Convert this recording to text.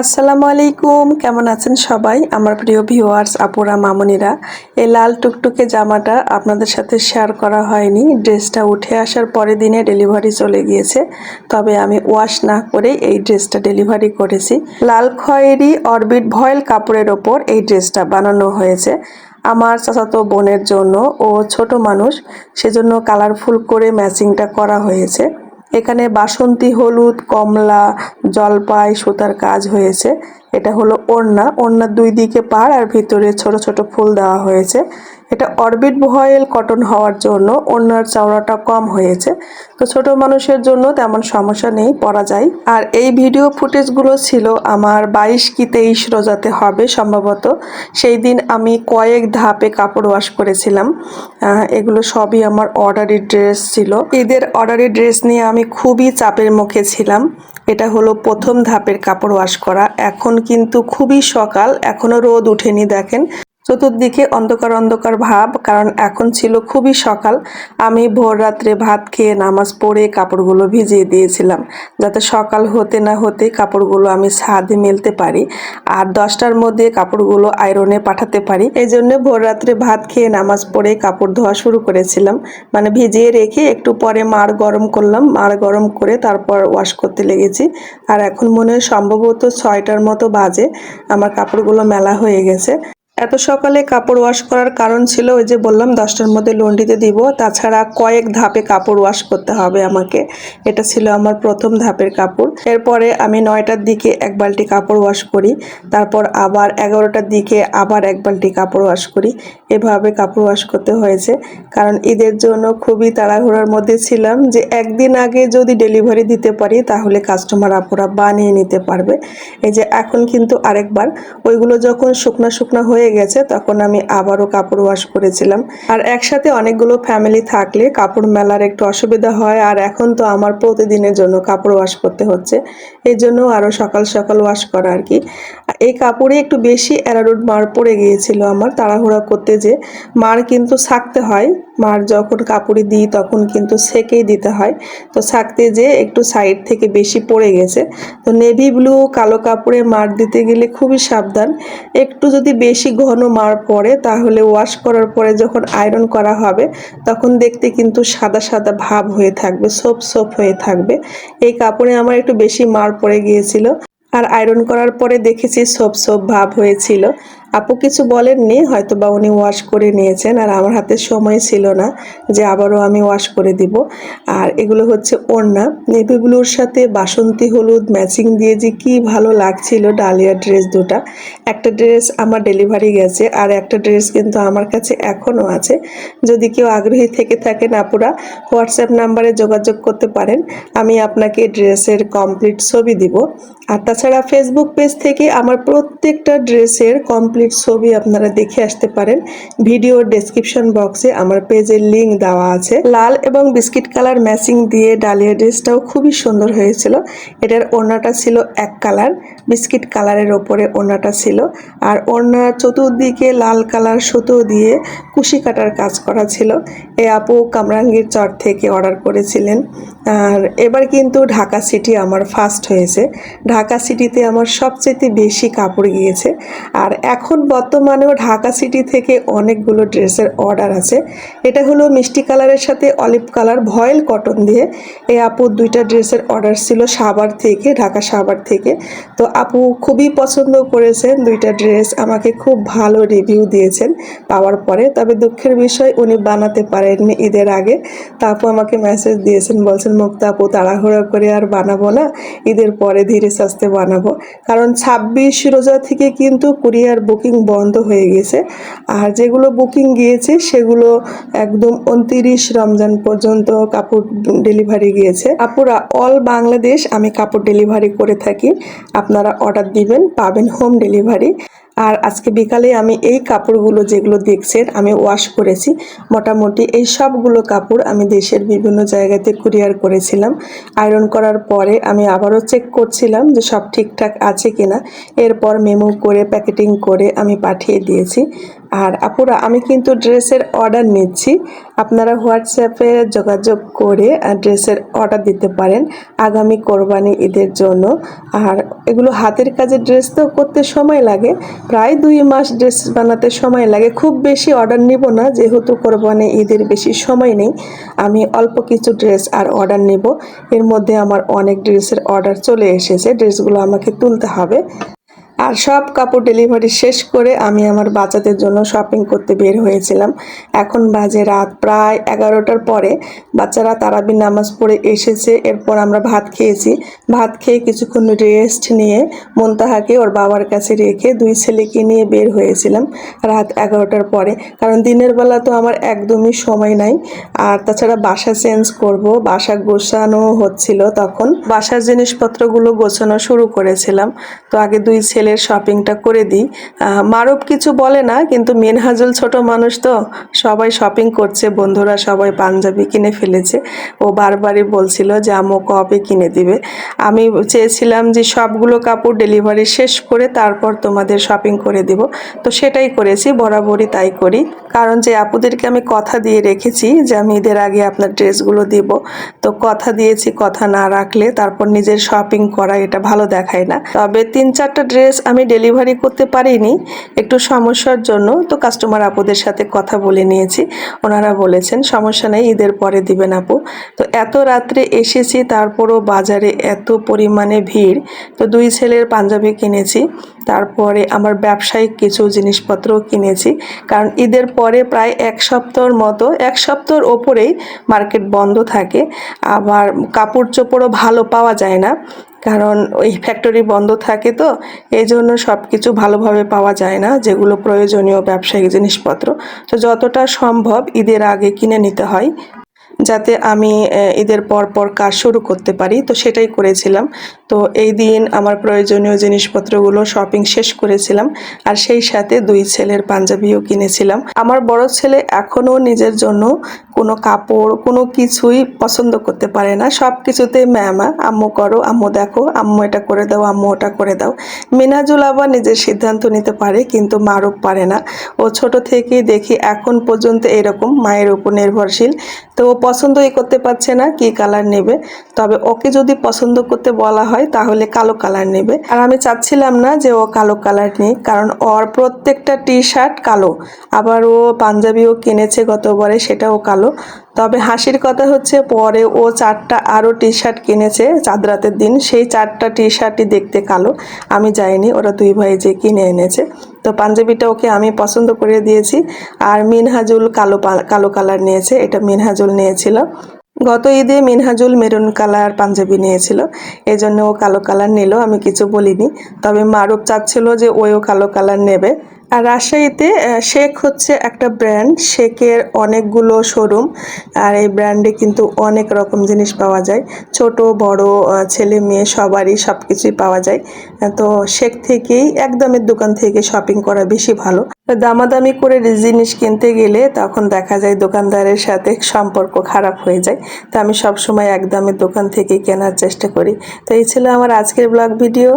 আসসালামু আলাইকুম। কেমন আছেন সবাই? আমার প্রিয় ভিউয়ার্স, আপুরা, মামনিরা, এই লাল টুকটুকে জামাটা আপনাদের সাথে শেয়ার করা হয়নি। ড্রেসটা উঠে আসার পরের দিনে ডেলিভারি চলে গিয়েছে। তবে আমি ওয়াশ না করে এই ড্রেসটা ডেলিভারি করেছি। লাল খয়েরি অরবিট ভয়েল কাপড়ের ওপর এই ড্রেসটা বানানো হয়েছে। আমার চাচাতো বোনের জন্য ও ছোট মানুষ, সেজন্য কালারফুল করে ম্যাচিংটা করা হয়েছে। এখানে বাসন্তী হলুদ কমলা জলপাই সুতার কাজ হয়েছে। এটা হলো ওড়না। ওড়নার দুই দিকে পাড় আর ভিতরে ছোট ছোট ফুল দেওয়া হয়েছে। এটা অরবিট ভয়েল কটন হওয়ার জন্য ওড়নার চওড়াটা কম হয়েছে। তো ছোট মানুষের জন্য তেমন সমস্যা নেই, পরা যায়। আর এই ভিডিও ফুটেজগুলো ছিল আমার বাইশ কি তেইশ রোজাতে হবে সম্ভবত। সেই দিন আমি কয়েক ধাপে কাপড় ওয়াশ করেছিলাম। এগুলো সবই আমার অর্ডারি ড্রেস ছিল। ঈদের অর্ডারি ড্রেস নিয়ে আমি খুবই চাপের মুখে ছিলাম। এটা হলো প্রথম ধাপের কাপড় ওয়াশ করা। এখন কিন্তু খুবই সকাল, এখনও রোদ উঠেনি, দেখেন। চতুর্দিকে অন্ধকার অন্ধকার ভাব, কারণ এখন ছিল খুবই সকাল। আমি ভোর রাত্রে ভাত খেয়ে নামাজ পড়ে কাপড়গুলো ভিজিয়ে দিয়েছিলাম, যাতে সকাল হতে না হতে কাপড়গুলো আমি ছাদে মেলতে পারি আর দশটার মধ্যে কাপড়গুলো আয়রনে পাঠাতে পারি। এই জন্য ভোর রাত্রে ভাত খেয়ে নামাজ পড়ে কাপড় ধোয়া শুরু করেছিলাম। মানে ভিজিয়ে রেখে একটু পরে মার গরম করলাম, মার গরম করে তারপর ওয়াশ করতে লেগেছি। আর এখন মনে হয় সম্ভবত ছয়টার মতো বাজে, আমার কাপড়গুলো মেলা হয়ে গেছে। এত সকালে কাপড় ওয়াশ করার কারণ ছিল ওই যে বললাম, দশটার মধ্যে লন্ডিতে দিব। তাছাড়া কয়েক ধাপে কাপড় ওয়াশ করতে হবে আমাকে। এটা ছিল আমার প্রথম ধাপের কাপড়। এরপরে আমি নয়টার দিকে এক বালতি কাপড় ওয়াশ করি। তারপর আবার এগারোটার দিকে আবার এক বালতি কাপড় ওয়াশ করি। এভাবে কাপড় ওয়াশ করতে হয়েছে। কারণ ঈদের জন্য খুবই তাড়াহুড়ার মধ্যে ছিলাম যে একদিন আগে যদি ডেলিভারি দিতে পারি, তাহলে কাস্টমার আপুরা বানিয়ে নিতে পারবে। এই যে এখন কিন্তু আরেকবার, ওইগুলো যখন শুকনা শুকনা হয়ে গেছে, তখন আমি আবারও কাপড় ওয়াশ করেছিলাম। আর একসাথে অনেকগুলো ফ্যামিলি থাকলে কাপড় মেলার একটু অসুবিধা হয়, আর এখন তো আমার প্রতিদিনের জন্য কাপড় ওয়াশ করতে হচ্ছে। এই জন্য আরও সকাল সকাল ওয়াশ করা আর কি। এই কাপড়ে একটু বেশি অ্যারারুট মার পড়ে গিয়েছিল আমার তাড়াহুড়া করতে যে, মার কিন্তু ছাকতে হয়। মার যখন কাপড়ে দিই তখন কিন্তু সেকেই দিতে হয়। তো ছাকতে যে একটু সাইড থেকে বেশি পড়ে গেছে। তো নেভি ব্লু কালো কাপড়ে মার দিতে গেলে খুবই সাবধান। একটু যদি বেশি ঘন মার পরে, তাহলে ওয়াশ করার পরে যখন আয়রন করা হবে, তখন দেখতে কিন্তু সাদা সাদা ভাব হয়ে থাকবে সোপ সোপ হয়ে থাকবে। এই কাপড়ে আমার একটু বেশি মার পড়ে গিয়েছিল। আর আয়রন করার পরে দেখেছি সোপ সোপ ভাব হয়েছিল। আপু কিছু বলেননি হয়তো বা উনি ওয়াশ করে নিয়েছেন, আর আমার হাতে সময় ছিল না যে আবারও আমি ওয়াশ করে দিব। আর এগুলো হচ্ছে ওড়না নেভি ব্লুর সাথে বাসন্তী হলুদ ম্যাচিং দিয়ে যে কি ভালো লাগছিল ডালিয়া ড্রেস দুটা। একটা ড্রেস আমার ডেলিভারি গেছে, আর একটা ড্রেস কিন্তু আমার কাছে এখনও আছে। যদি কেউ আগ্রহী থেকে থাকেন আপুরা, হোয়াটসঅ্যাপ নাম্বারে যোগাযোগ করতে পারেন, আমি আপনাকে ড্রেসের কমপ্লিট ছবি দিব। আর তাছাড়া ফেসবুক পেজ থেকে আমার প্রত্যেকটা ড্রেসের কমপ্লিট ছবি আপনারা দেখে আসতে পারেন। ভিডিও ডেসক্রিপশন বক্সে আমার পেজের লিংক দেওয়া আছে। লাল এবং বিস্কিট কালার ম্যাচিং দিয়ে ডালিয়া ড্রেসটাও খুবই সুন্দর হয়েছিল। এটার ওড়নাটা ছিল এক কালার, বিস্কিট কালারের ওপরে ওড়নাটা ছিল। আর ওড়নার চতুর্দিকে লাল কালার সুতো দিয়ে কুশি কাটার কাজ করা ছিল। এ আপু কামরাঙ্গীর চর থেকে অর্ডার করেছিলেন। আর এবার কিন্তু ঢাকা সিটি আমার ফার্স্ট হয়েছে। ঢাকা সিটিতে আমার সবচেয়ে বেশি কাপড় গিয়েছে। আর এখন বর্তমানেও ঢাকা সিটি থেকে অনেকগুলো ড্রেসের অর্ডার আছে। এটা হলো মিষ্টি কালারের সাথে অলিভ কালার, ভয়েল কটন দিয়ে। এই আপু দুইটা ড্রেসের অর্ডার ছিল সাবার থেকে, ঢাকা সাবার থেকে। তো আপু খুবই পছন্দ করেছেন দুইটা ড্রেস, আমাকে খুব ভালো রিভিউ দিয়েছেন পাওয়ার পরে। তবে দুঃখের বিষয়, উনি বানাতে পারেননি ঈদের আগে। তা আমাকে মেসেজ দিয়েছেন, বলছেন, মুক্তা আপু, তাড়াহুড়া করে আর বানাবো না, ঈদের পরে ধীরে সাস্তে বানাবো। কারণ ছাব্বিশ রোজা থেকে কিন্তু কুরিয়ার বুকিং বন্ধ হয়ে গেছে। আর যেগুলো বুকিং গিয়েছে, সেগুলো একদম উনতিরিশ রমজান পর্যন্ত কাপড় ডেলিভারি গিয়েছে। আপুরা, অল বাংলাদেশ আমি কাপড় ডেলিভারি করে থাকি। আপনারা অর্ডার দিবেন, পাবেন হোম ডেলিভারি। আর আজকে বিকালে আমি এই কাপড়গুলো যেগুলো দেখছেন, আমি ওয়াশ করেছি। মোটামুটি এই সবগুলো কাপড় আমি দেশের বিভিন্ন জায়গাতে কুরিয়ার করেছিলাম। আয়রন করার পরে আমি আবারও চেক করছিলাম যে সব ঠিকঠাক আছে কিনা। এরপর মেমো করে প্যাকেটিং করে আমি পাঠিয়ে দিয়েছি। আর আপুরা, আমি কিন্তু ড্রেসের অর্ডার নিচ্ছি। আপনারা হোয়াটসঅ্যাপে যোগাযোগ করে ড্রেসের অর্ডার দিতে পারেন আগামী কোরবানি ঈদের জন্য। আর এগুলো হাতের কাজের ড্রেস তো করতে সময় লাগে। প্রায় দুই মাস ড্রেস বানাতে সময় লাগে। খুব বেশি অর্ডার নিব না, যেহেতু কোরবানি ঈদের বেশি সময় নেই। আমি অল্প কিছু ড্রেস আর অর্ডার নেব। এর মধ্যে আমার অনেক ড্রেসের অর্ডার চলে এসেছে। ড্রেসগুলো আমাকে তুলতে হবে। আর সব কাপড় ডেলিভারি শেষ করে আমি আমার বাচ্চাদের জন্য শপিং করতে বের হয়েছিলাম। এখন বাজে রাত প্রায় এগারোটার পরে বাচ্চারা তারাবি নামাজ পড়ে এসেছে। এরপর আমরা ভাত খেয়েছি। ভাত খেয়ে কিছুক্ষণ রেস্ট নিয়ে মন্তাহাকে ওর বাবার কাছে রেখে দুই ছেলেকে নিয়ে বের হয়েছিলাম রাত এগারোটার পরে। কারণ দিনের বেলা তো আমার একদমই সময় নাই। আর তাছাড়া বাসা চেঞ্জ করব, বাসা গোছানো হচ্ছিল তখন। বাসার জিনিসপত্রগুলো গোছানো শুরু করেছিলাম। তো আগে দুই ছেলের শপিংটা করে দিই। মারুফ কিছু বলে না, কিন্তু মিনহাজুল ছোট মানুষ তো, সবাই শপিং করছে, বন্ধুরা সবাই পাঞ্জাবি কিনে ফেলেছে। ও বারবারই বলছিল যে, আম্মু, কবে কিনে দিবে? আমি চেয়েছিলাম যে, সবগুলো কাপড় ডেলিভারি শেষ করে তারপর তোমাদের শপিং করে দিব। তো সেটাই করেছি, বরাবরই তাই করি। কারণ যে, আপুদেরকে আমি কথা দিয়ে রেখেছি যে, আমি ঈদের আগে আপনার ড্রেসগুলো দিব। তো কথা দিয়েছি, কথা না রাখলে তারপর নিজের শপিং করা এটা ভালো দেখায় না। তবে তিন চারটা ড্রেস আমি ডেলিভারি করতে পারিনি, একটু সমস্যার জন্য, তো কাস্টমার আপুদের সাথে কথা বলে নিয়েছি। ওনারা বলেছেন, সমস্যা নেই, ঈদের পরে দিবেন আপু। তো এত রাত্রে এসেছি, তারপরও বাজারে এত পরিমাণে ভিড়, তো দুই ছেলের পাঞ্জাবি কিনেছি, তারপরে আমার ব্যবসায়িক কিছু জিনিসপত্র কিনেছি, কারণ ঈদের পরে প্রায় এক সপ্তাহর মতো, এক সপ্তাহর ওপরেই মার্কেট বন্ধ থাকে, আবার কাপড় চোপড়ও ভালো পাওয়া যায় না কারণ ওই ফ্যাক্টরি বন্ধ থাকে তো এই জন্য সব কিছু ভালোভাবে পাওয়া যায় না, যেগুলো প্রয়োজনীয় ব্যবসায়িক জিনিসপত্র। তো যতটা সম্ভব ঈদের আগে কিনে নিতে হয়। যাতে আমি ঈদের পর পর কাজ শুরু করতে পারি। তো সেটাই করেছিলাম। তো এই দিন আমার প্রয়োজনীয় জিনিসপত্রগুলো শপিং শেষ করেছিলাম। আর সেই সাথে দুই ছেলের পাঞ্জাবিও কিনেছিলাম। আমার বড় ছেলে এখনও নিজের জন্য কোনো কাপড়, কোনো কিছুই পছন্দ করতে পারে না। সব কিছুতেই ম্যামা, আম্মু করো, আম্মু দেখো, আম্মু এটা করে দাও, আম্মু ওটা করে দাও। মিনাজুল আবার নিজের সিদ্ধান্ত নিতে পারে, কিন্তু মারুফ পারে না। ও ছোট থেকেই দেখি এখন পর্যন্ত এরকম, মায়ের উপর নির্ভরশীল। তো পছন্দই করতে পারছে না, কি কালার নেবে? তবে ওকে যদি পছন্দ করতে বলা হয়, তাহলে কালো কালার নেবে। আর আমি চাচ্ছিলাম না যে ও কালো কালার নিক, কারণ ওর প্রত্যেকটা টি শার্ট কালো। আবার ও পাঞ্জাবিও কিনেছে গতবারে সেটাও কালো। তবে হাসির কথা হচ্ছে, পরে ও চারটা আরও টি শার্ট কিনেছে চাঁদরাতের দিন। সেই চারটা টি শার্টই দেখতে কালো। আমি যাইনি, ওরা দুই ভাই যে কিনে এনেছে। তো পাঞ্জাবিটা ওকে আমি পছন্দ করে দিয়েছি। আর মিনহাজুল কালো কালো কালার নিয়েছে। এটা মিনহাজুল নিয়েছিল। গত ঈদে মিনহাজুল মেরুন কালার পাঞ্জাবি নিয়েছিল। জন্য ও কালো কালার নিল, আমি কিছু বলিনি। তবে মারুফ চাচ্ছিল যে ওও কালো কালার নেবে। আর রাজশাহীতে শেখ হচ্ছে একটা ব্র্যান্ড শেকের অনেকগুলো শোরুম আর এই ব্র্যান্ডে কিন্তু অনেক রকম জিনিস পাওয়া যায়। ছোট, বড় ছেলে, মেয়ে সবারই সব কিছুই পাওয়া যায়। তো শেক থেকেই, একদমের দোকান থেকে শপিং করা বেশি ভালো। দামাদামি করে জিনিস কিনতে গেলে তখন দেখা যায় দোকানদারের সাথে সম্পর্ক খারাপ হয়ে যায়। তো আমি সবসময় একদমের দোকান থেকে কেনার চেষ্টা করি। তো এই ছিল আমার আজকের ব্লগ ভিডিও